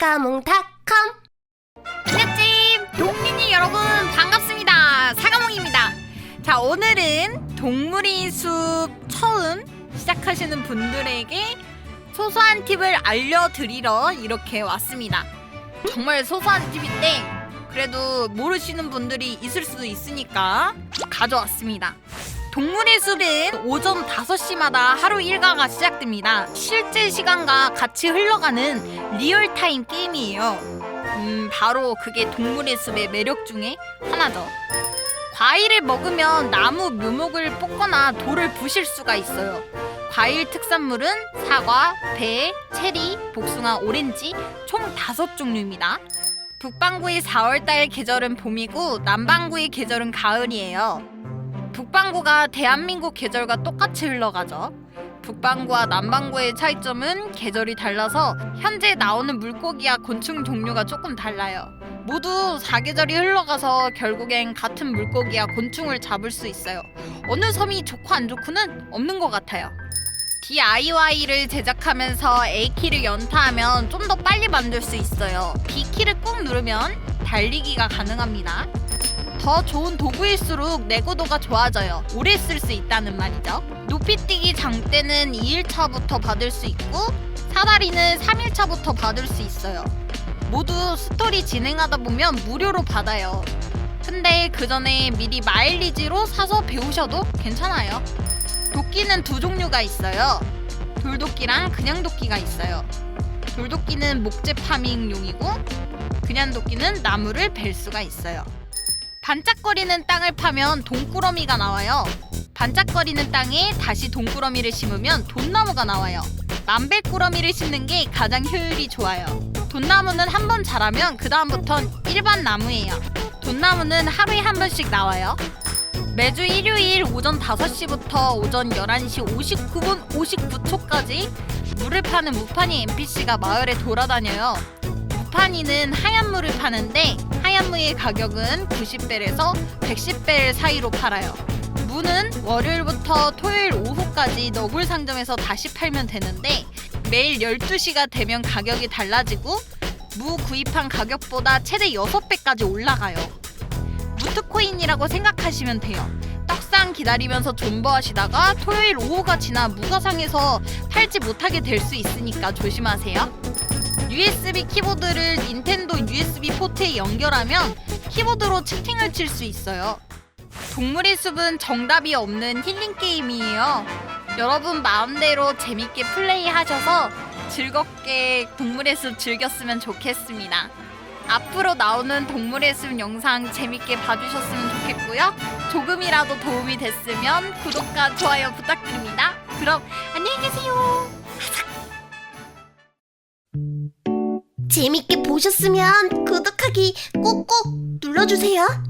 사과몽닷컴. 안녕찜 동민이 여러분 반갑습니다. 사과몽입니다. 자 오늘은 동물의 숲 처음 시작하시는 분들에게 소소한 팁을 알려드리러 이렇게 왔습니다. 정말 소소한 팁인데 그래도 모르시는 분들이 있을 수도 있으니까 가져왔습니다 동물의 숲은 오전 5시마다 하루 일과가 시작됩니다 실제 시간과 같이 흘러가는 리얼타임 게임이에요 음, 바로 그게 동물의 숲의 매력 중에 하나죠. 과일을 먹으면 나무 묘목을 뽑거나 돌을 부실 수가 있어요. 과일 특산물은 사과, 배, 체리, 복숭아, 오렌지 총 다섯 종류입니다. 북반구의 4월달 계절은 봄이고 남반구의 계절은 가을이에요. 북반구가 대한민국 계절과 똑같이 흘러가죠. 북반구와 남반구의 차이점은 계절이 달라서 현재 나오는 물고기와 곤충 종류가 조금 달라요. 모두 사계절이 흘러가서 결국엔 같은 물고기와 곤충을 잡을 수 있어요. 어느 섬이 좋고 안 좋고는 없는 것 같아요. DIY를 제작하면서 A키를 연타하면 좀 더 빨리 만들 수 있어요. B키를 꾹 누르면 달리기가 가능합니다. 더 좋은 도구일수록 내구도가 좋아져요. 오래 쓸 수 있다는 말이죠. 높이뛰기 장대는 2일차부터 받을 수 있고 사다리는 3일차부터 받을 수 있어요. 모두 스토리 진행하다 보면 무료로 받아요. 근데 그 전에 미리 마일리지로 사서 배우셔도 괜찮아요. 도끼는 두 종류가 있어요. 돌도끼랑 그냥 도끼가 있어요. 돌도끼는 목재 파밍용이고 그냥 도끼는 나무를 벨 수가 있어요. 반짝거리는 땅을 파면 돈꾸러미가 나와요. 반짝거리는 땅에 다시 돈꾸러미를 심으면 돈나무가 나와요. 만백꾸러미를 심는 게 가장 효율이 좋아요. 돈나무는 한 번 자라면 그 다음부턴 일반 나무예요. 돈나무는 하루에 한 번씩 나와요. 매주 일요일 오전 5시부터 오전 11시 59분 59초까지 물을 파는 무파니 NPC가 마을에 돌아다녀요. 무파니는 하얀 물을 파는데 하얀 무의 가격은 90벨에서 110벨 사이로 팔아요. 무는 월요일부터 토요일 오후까지 너굴 상점에서 다시 팔면 되는데 매일 12시가 되면 가격이 달라지고 무 구입한 가격보다 최대 6배까지 올라가요. 무트코인이라고 생각하시면 돼요. 떡상 기다리면서 존버하시다가 토요일 오후가 지나 무가 상해서 팔지 못하게 될 수 있으니까 조심하세요. USB 키보드를 닌텐도 USB 포트에 연결하면 키보드로 채팅을 칠 수 있어요. 동물의 숲은 정답이 없는 힐링 게임이에요. 여러분 마음대로 재밌게 플레이하셔서 즐겁게 동물의 숲 즐겼으면 좋겠습니다. 앞으로 나오는 동물의 숲 영상 재밌게 봐주셨으면 좋겠고요. 조금이라도 도움이 됐으면 구독과 좋아요 부탁드립니다. 그럼 안녕히 계세요. 재밌게 보셨으면 구독하기 꾹꾹 눌러주세요